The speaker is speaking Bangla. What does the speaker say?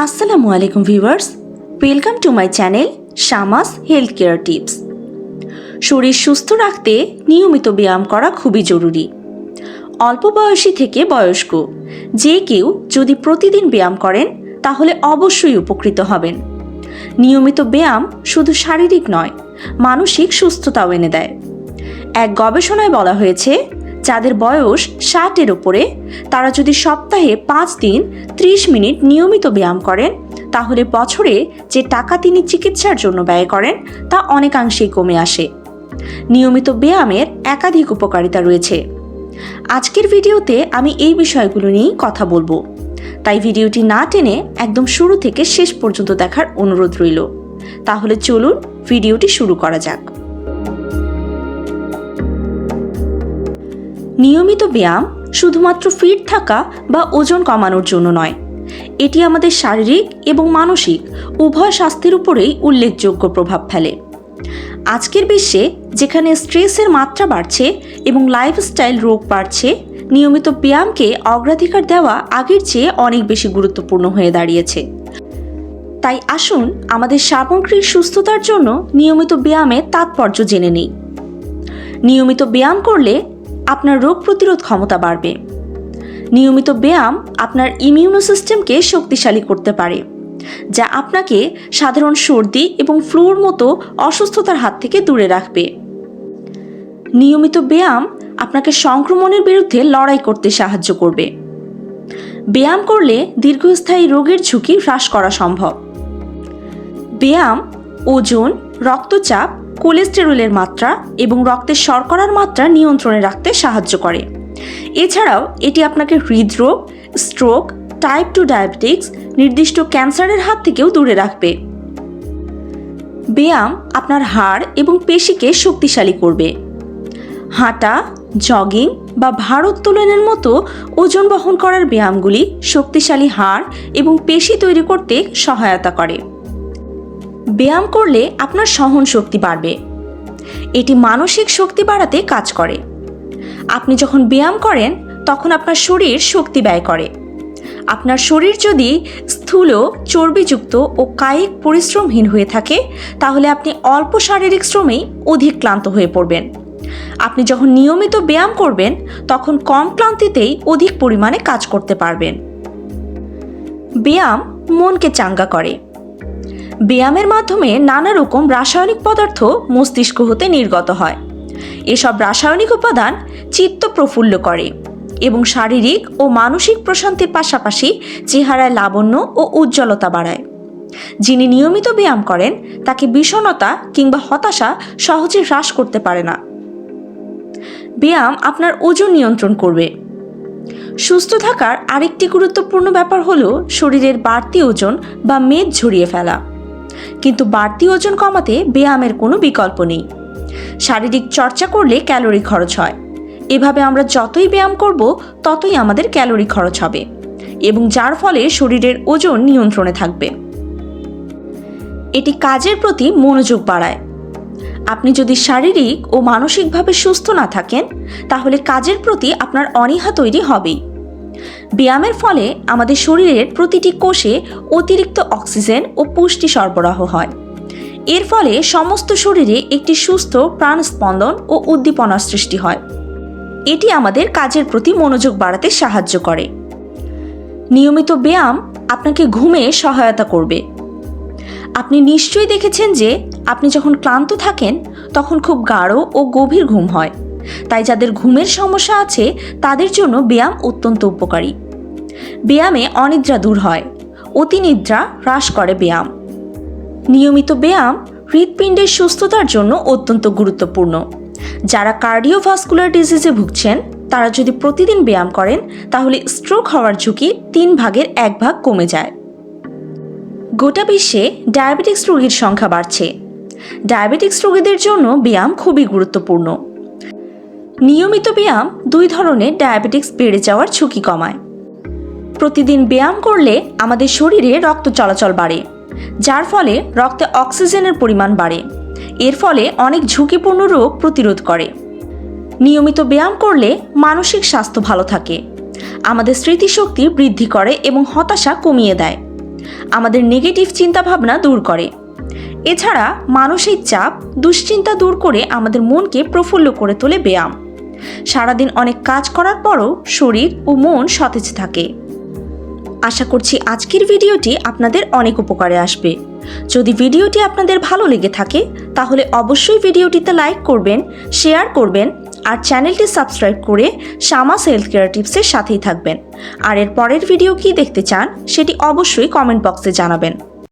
আসসালামু আলাইকুম viewers. Welcome to my channel Shamas health care tips শরীর সুস্থ রাখতে নিয়মিত ব্যায়াম করা খুবই জরুরি। অল্প বয়সী থেকে বয়স্ক, যে কেউ যদি প্রতিদিন ব্যায়াম করেন, তাহলে অবশ্যই উপকৃত হবেন। নিয়মিত ব্যায়াম শুধু শারীরিক নয়, মানসিক সুস্থতাও এনে দেয়। এক গবেষণায় বলা হয়েছে যাদের বয়স ষাটের উপরে, তারা যদি সপ্তাহে পাঁচ দিন ত্রিশ মিনিট নিয়মিত ব্যায়াম করেন, তাহলে বছরে যে টাকা তিনি চিকিৎসার জন্য ব্যয় করেন, তা অনেকাংশেই কমে আসে। নিয়মিত ব্যায়ামের একাধিক উপকারিতা রয়েছে। আজকের ভিডিওতে আমি এই বিষয়গুলো নিয়েই কথা বলব। তাই ভিডিওটি না টেনে একদম শুরু থেকে শেষ পর্যন্ত দেখার অনুরোধ রইল। তাহলে চলুন ভিডিওটি শুরু করা যাক। নিয়মিত ব্যায়াম শুধুমাত্র ফিট থাকা বা ওজন কমানোর জন্য নয়। এটি আমাদের শারীরিক এবং মানসিক উভয় স্বাস্থ্যের উপরেই উল্লেখযোগ্য প্রভাব ফেলে। আজকের বিশ্বে যেখানে স্ট্রেসের মাত্রা বাড়ছে এবং লাইফস্টাইল রোগ বাড়ছে, নিয়মিত ব্যায়ামকে অগ্রাধিকার দেওয়া আগের চেয়ে অনেক বেশি গুরুত্বপূর্ণ হয়ে দাঁড়িয়েছে। তাই আসুন আমাদের সামগ্রিক সুস্থতার জন্য নিয়মিত ব্যায়ামের তাৎপর্য জেনে নেই। নিয়মিত ব্যায়াম করলে আপনার রোগ প্রতিরোধ ক্ষমতা বাড়বে। নিয়মিত ব্যায়াম আপনার ইমিউনো সিস্টেমকে শক্তিশালী করতে পারে, যা আপনাকে সাধারণ সর্দি এবং ফ্লুর মতো অসুস্থতার হাত থেকে দূরে রাখবে। নিয়মিত ব্যায়াম আপনাকে সংক্রমণের বিরুদ্ধে লড়াই করতে সাহায্য করবে। ব্যায়াম করলে দীর্ঘস্থায়ী রোগের ঝুঁকি হ্রাস করা সম্ভব। ব্যায়াম, ওজন, রক্তচাপ কোলেস্টেরলের মাত্রা এবং রক্তের শর্করার মাত্রা নিয়ন্ত্রণে রাখতে সাহায্য করে। এছাড়াও, এটি আপনাকে হৃদরোগ, স্ট্রোক, টাইপ টু ডায়াবেটিক্স, নির্দিষ্ট ক্যান্সারের হাত থেকেও দূরে রাখবে। ব্যায়াম আপনার হাড় এবং পেশিকে শক্তিশালী করবে। হাঁটা, জগিং বা ভারোত্তোলনের মতো ওজন বহন করার ব্যায়ামগুলি শক্তিশালী হাড় এবং পেশি তৈরি করতে সহায়তা করে। ব্যায়াম করলে আপনার সহন শক্তি বাড়বে। এটি মানসিক শক্তি বাড়াতে কাজ করে। আপনি যখন ব্যায়াম করেন, তখন আপনার শরীর শক্তি ব্যয় করে। আপনার শরীর যদি স্থূল, চর্বিযুক্ত ও কায়িক পরিশ্রমহীন হয়ে থাকে, তাহলে আপনি অল্প শারীরিক শ্রমেই অধিক ক্লান্ত হয়ে পড়বেন। আপনি যখন নিয়মিত ব্যায়াম করবেন, তখন কম ক্লান্তিতেই অধিক পরিমাণে কাজ করতে পারবেন। ব্যায়াম মনকে চাঙ্গা করে। ব্যায়ামের মাধ্যমে নানা রকম রাসায়নিক পদার্থ মস্তিষ্ক হতে নির্গত হয়। এসব রাসায়নিক উপাদান চিত্ত প্রফুল্ল করে এবং শারীরিক ও মানসিক প্রশান্তির পাশাপাশি চেহারায় লাবণ্য ও উজ্জ্বলতা বাড়ায়। যিনি নিয়মিত ব্যায়াম করেন, তাকে বিষণ্ণতা কিংবা হতাশা সহজে হ্রাস করতে পারে না। ব্যায়াম আপনার ওজন নিয়ন্ত্রণ করবে। সুস্থ থাকার আরেকটি গুরুত্বপূর্ণ ব্যাপার হলো শরীরের বাড়তি ওজন বা মেদ ঝরিয়ে ফেলা। কিন্তু বাড়তি ওজন কমাতে ব্যায়ামের কোনো বিকল্প নেই। শারীরিক চর্চা করলে ক্যালোরি খরচ হয়। এভাবে আমরা যতই ব্যায়াম করব, ততই আমাদের ক্যালোরি খরচ হবে এবং যার ফলে শরীরের ওজন নিয়ন্ত্রণে থাকবে। এটি কাজের প্রতি মনোযোগ বাড়ায়। আপনি যদি শারীরিক ও মানসিকভাবে সুস্থ না থাকেন, তাহলে কাজের প্রতি আপনার অনীহা তৈরি হবেই। ব্যায়ামের ফলে আমাদের শরীরের প্রতিটি কোষে অতিরিক্ত অক্সিজেন ও পুষ্টি সরবরাহ হয়। এর ফলে সমস্ত শরীরে একটি সুস্থ প্রাণস্পন্দন ও উদ্দীপনার সৃষ্টি হয়। এটি আমাদের কাজের প্রতি মনোযোগ বাড়াতে সাহায্য করে। নিয়মিত ব্যায়াম আপনাকে ঘুমে সহায়তা করবে। আপনি নিশ্চয়ই দেখেছেন যে আপনি যখন ক্লান্ত থাকেন, তখন খুব গাঢ় ও গভীর ঘুম হয়। তাই যাদের ঘুমের সমস্যা আছে, তাদের জন্য ব্যায়াম অত্যন্ত উপকারী। ব্যায়ামে অনিদ্রা দূর হয়। অতিনিদ্রা হ্রাস করে ব্যায়াম। নিয়মিত ব্যায়াম হৃৎপিণ্ডের সুস্থতার জন্য অত্যন্ত গুরুত্বপূর্ণ। যারা কার্ডিওভাস্কুলার ডিজিজে ভুগছেন, তারা যদি প্রতিদিন ব্যায়াম করেন, তাহলে স্ট্রোক হওয়ার ঝুঁকি তিন ভাগের এক ভাগ কমে যায়। গোটা বিশ্বে ডায়াবেটিক্স রোগীর সংখ্যা বাড়ছে। ডায়াবেটিক্স রোগীদের জন্য ব্যায়াম খুবই গুরুত্বপূর্ণ। নিয়মিত ব্যায়াম দুই ধরনের ডায়াবেটিক্স বেড়ে যাওয়ার ঝুঁকি কমায়। প্রতিদিন ব্যায়াম করলে আমাদের শরীরে রক্ত চলাচল বাড়ে, যার ফলে রক্তে অক্সিজেনের পরিমাণ বাড়ে। এর ফলে অনেক ঝুঁকিপূর্ণ রোগ প্রতিরোধ করে। নিয়মিত ব্যায়াম করলে মানসিক স্বাস্থ্য ভালো থাকে, আমাদের স্মৃতিশক্তি বৃদ্ধি করে এবং হতাশা কমিয়ে দেয়, আমাদের নেগেটিভ চিন্তাভাবনা দূর করে। এছাড়া মানসিক চাপ, দুশ্চিন্তা দূর করে আমাদের মনকে প্রফুল্ল করে তোলে ব্যায়াম। সারাদিন অনেক কাজ করার পরও শরীর ও মন সতেজ থাকে। আশা করছি আজকের ভিডিওটি আপনাদের অনেক উপকারে আসবে। যদি ভিডিওটি আপনাদের ভালো লেগে থাকে, তাহলে অবশ্যই ভিডিওটিতে লাইক করবেন, শেয়ার করবেন, আর চ্যানেলটি সাবস্ক্রাইব করে শামাস হেলথ কেয়ার টিপসের সাথেই থাকবেন। আর এর পরের ভিডিও কি দেখতে চান, সেটি অবশ্যই কমেন্ট বক্সে জানাবেন।